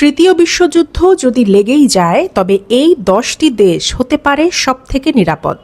তৃতীয় বিশ্বযুদ্ধ যদি লেগেই যায় তবে এই দশটি দেশ হতে পারে সবথেকে নিরাপদ।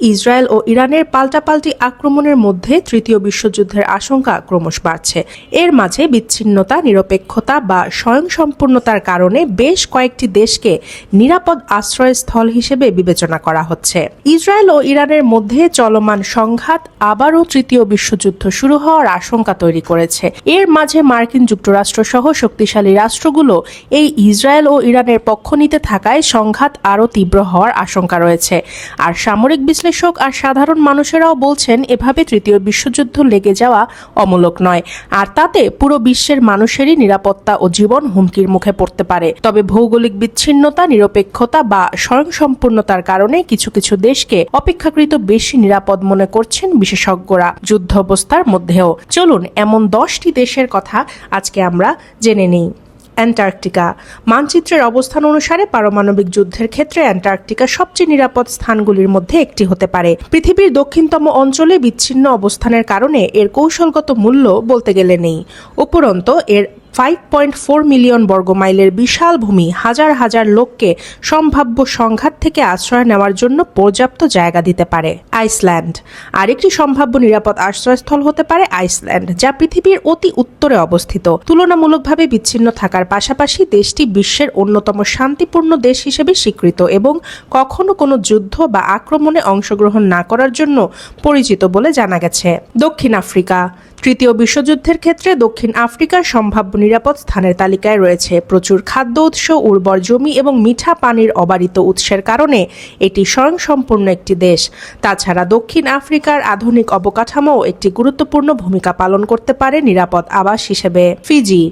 ইসরায়েল ও ইরানের পাল্টাপাল্টি আক্রমণের মধ্যে তৃতীয় বিশ্বযুদ্ধের আশঙ্কা ক্রমশ বাড়ছে। এর মাঝে বিচ্ছিন্নতা, নিরপেক্ষতা বা স্বয়ংসম্পূর্ণতার কারণে বেশ কয়েকটি দেশকে নিরাপদ আশ্রয়স্থল হিসেবে বিবেচনা করা হচ্ছে। ইসরায়েল ও ইরানের মধ্যে চলমান সংঘাত আবারও তৃতীয় বিশ্বযুদ্ধ শুরু হওয়ার আশঙ্কা তৈরি করেছে। এর মাঝে মার্কিন যুক্তরাষ্ট্র সহ শক্তিশালী রাষ্ট্রগুলো এই ইসরায়েল ও ইরানের পক্ষ নিতে থাকায় সংঘাত আরও তীব্র হওয়ার আশঙ্কা রয়েছে। আর সামরিক বিশ্লেষক আর সাধারণ মানুষেরাও বলছেন, এভাবে তৃতীয় বিশ্বযুদ্ধ লেগে যাওয়া অমূলক নয়। আর তাতে পুরো বিশ্বের মানুষেরই নিরাপত্তা ও জীবন হুমকির মুখে পড়তে পারে। তবে ভৌগোলিক বিচ্ছিন্নতা, নিরপেক্ষতা বা স্বয়ংসম্পূর্ণতার কারণে কিছু কিছু দেশকে অপেক্ষাকৃত বেশি নিরাপদ মনে করছেন বিশেষজ্ঞরা যুদ্ধ অবস্থার মধ্যেও। চলুন, এমন দশটি দেশের কথা আজকে আমরা জেনে নিই। অ্যান্টার্কটিকা। মানচিত্রের অবস্থান অনুসারে পারমাণবিক যুদ্ধের ক্ষেত্রে অ্যান্টার্কটিকা সবচেয়ে নিরাপদ স্থানগুলির মধ্যে একটি হতে পারে। পৃথিবীর দক্ষিণতম অঞ্চলে বিচ্ছিন্ন অবস্থানের কারণে এর কৌশলগত মূল্য বলতে গেলে নেই। উপরন্ত, এর ফাইভ পয়েন্ট ফোর মিলিয়ন বর্গমাইলের বিশাল ভূমি হাজার হাজার লোককে সম্ভাব্য সংঘাত থেকে আশ্রয় নেওয়ার জন্য পর্যাপ্ত জায়গা দিতে পারে। আইসল্যান্ড। আরেকটি সম্ভাব্য নিরাপদ আশ্রয়স্থল হতে পারে আইসল্যান্ড, যা পৃথিবীর অতি উত্তরে অবস্থিত। তুলনামূলকভাবে বিচ্ছিন্ন থাকার পাশাপাশি দেশটি বিশ্বের অন্যতম শান্তিপূর্ণ দেশ হিসেবে স্বীকৃত এবং কখনো কোনো যুদ্ধ বা আক্রমণে অংশগ্রহণ না করার জন্য পরিচিত বলে জানা গেছে। দক্ষিণ আফ্রিকা। তৃতীয় বিশ্বযুদ্ধের ক্ষেত্রে দক্ষিণ আফ্রিকার সম্ভাব্য নিরাপদ স্থানের তালিকায় রয়েছে প্রচুর খাদ্য উৎস, উর্বর জমি এবং মিঠা পানির অবারিত উৎসের কারণে এটি স্বয়ংসম্পূর্ণ একটি দেশ। তাছাড়া দক্ষিণ আফ্রিকার আধুনিক অবকাঠামো একটি গুরুত্বপূর্ণ ভূমিকা পালন করতে পারে নিরাপদ আবাস হিসেবে। ফিজি,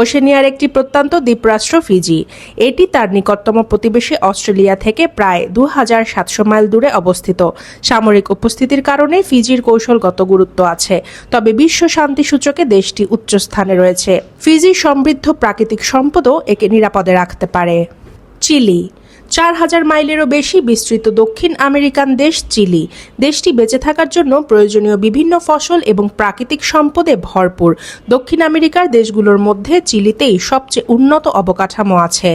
ওশেনিয়ার একটি প্রত্যন্ত দ্বীপরাষ্ট্র ফিজি। এটি তার নিকটতম প্রতিবেশী অস্ট্রেলিয়া থেকে প্রায় দু হাজার সাতশো মাইল দূরে অবস্থিত। সামরিক উপস্থিতির কারণে ফিজির কৌশলগত গুরুত্ব আছে। তবে বিশ্ব শান্তি সূচকে দেশটি উচ্চ স্থানে রয়েছে। ফিজি সমৃদ্ধ প্রাকৃতিক সম্পদও একে নিরাপদে রাখতে পারে। চিলি চার হাজার মাইলেরও বেশি বিস্তৃত দক্ষিণ আমেরিকান দেশ চিলি। দেশটি বেঁচে থাকার জন্য প্রয়োজনীয় বিভিন্ন ফসল এবং প্রাকৃতিক সম্পদে ভরপুর। দক্ষিণ আমেরিকার দেশগুলোর মধ্যে চিলিতেই সবচেয়ে উন্নত অবকাঠামো আছে।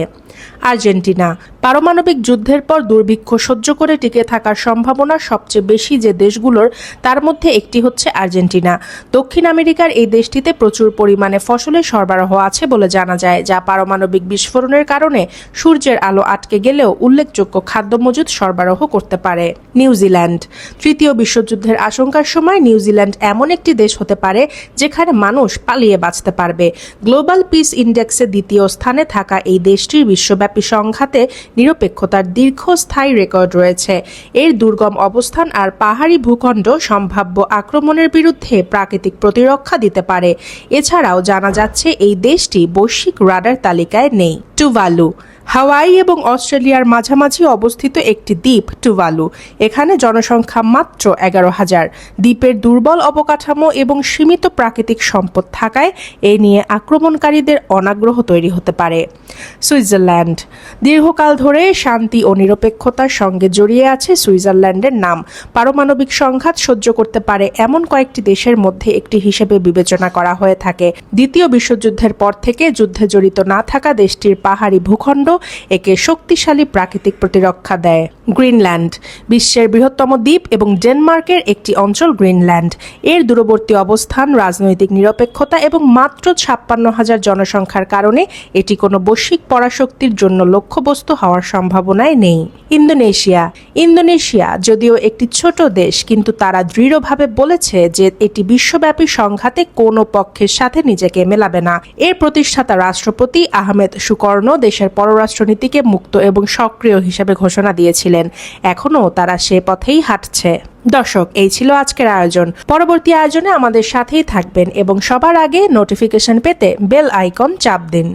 আর্জেন্টিনা, পারমাণবিক যুদ্ধের পর দুর্ভিক্ষ সহ্য করে টিকে থাকার সম্ভাবনা সবচেয়ে বেশি যে দেশগুলোর, তার মধ্যে একটি হচ্ছে আর্জেন্টিনা। দক্ষিণ আমেরিকার এই দেশটিতে প্রচুর পরিমাণে ফসলের সরবরাহ আছে বলে জানা যায়, যা পারমাণবিক বিস্ফোরণের কারণে সূর্যের আলো আটকে গেলেও উল্লেখযোগ্য খাদ্য মজুদ সরবরাহ করতে পারে নিউজিল্যান্ড তৃতীয় বিশ্বযুদ্ধের আশঙ্কার সময় নিউজিল্যান্ড এমন একটি দেশ হতে পারে যেখানে মানুষ পালিয়ে বাঁচতে পারবে। গ্লোবাল পিস ইন্ডেক্সে দ্বিতীয় স্থানে থাকা এই দেশটির বিশ্বব্যাপী সংঘাতে নিরপেক্ষতার দীর্ঘস্থায়ী রেকর্ড রয়েছে। এর দুর্গম অবস্থান আর পাহাড়ি ভূখণ্ড সম্ভাব্য আক্রমণের বিরুদ্ধে প্রাকৃতিক প্রতিরক্ষা দিতে পারে। এছাড়াও জানা যাচ্ছে এই দেশটি বৈশ্বিক রাডার তালিকায় নেই। টুভালু হাওয়াই এবং অস্ট্রেলিয়ার মাঝামাঝি অবস্থিত একটি দ্বীপ টুভালু এখানে জনসংখ্যা মাত্র এগারো হাজার। দ্বীপের দুর্বল অবকাঠামো এবং সীমিত প্রাকৃতিক সম্পদ থাকায় এ নিয়ে আক্রমণকারীদের অনাগ্রহ তৈরি হতে পারে। সুইজারল্যান্ড দীর্ঘকাল ধরে শান্তি ও নিরপেক্ষতার সঙ্গে জড়িয়ে আছে সুইজারল্যান্ডের নাম। পারমাণবিক সংঘাত সহ্য করতে পারে এমন কয়েকটি দেশের মধ্যে একটি হিসেবে বিবেচনা করা হয়ে থাকে। দ্বিতীয় বিশ্বযুদ্ধের পর থেকে যুদ্ধে জড়িত না থাকা দেশটির পাহাড়ি ভূখণ্ড একে শক্তিশালী প্রাকৃতিক প্রতিরক্ষা দেয়। গ্রিনল্যান্ড, বিশ্বের বৃহত্তম দ্বীপ এবং ডেনমার্কের একটি অঞ্চল গ্রিনল্যান্ড। এর দূরবর্তী অবস্থান, রাজনৈতিক নিরপেক্ষতা এবং মাত্র ছাপ্পান্ন হাজার জনসংখ্যার কারণে এটি কোনো বৈশ্বিক পরাশক্তির জন্য লক্ষ্যবস্তু হওয়ার সম্ভাবনায় নেই। ইন্দোনেশিয়া। ইন্দোনেশিয়া যদিও একটি ছোট দেশ, কিন্তু তারা দৃঢ়ভাবে বলেছে যে এটি বিশ্বব্যাপী সংঘাতে কোনো পক্ষের সাথে নিজেকে মেলাবে না। এর প্রতিষ্ঠাতা রাষ্ট্রপতি আহমেদ সুকর্ণ দেশের পররাষ্ট্রনীতিকে মুক্ত এবং সক্রিয় হিসেবে ঘোষণা দিয়েছিলেন। এখনও তারা সে পথেই হাঁটছে। দর্শক, এই ছিল আজকের আয়োজন। পরবর্তী আয়োজনে আমাদের সাথেই থাকবেন এবং সবার আগে নোটিফিকেশন পেতে বেল আইকন চাপ দিন।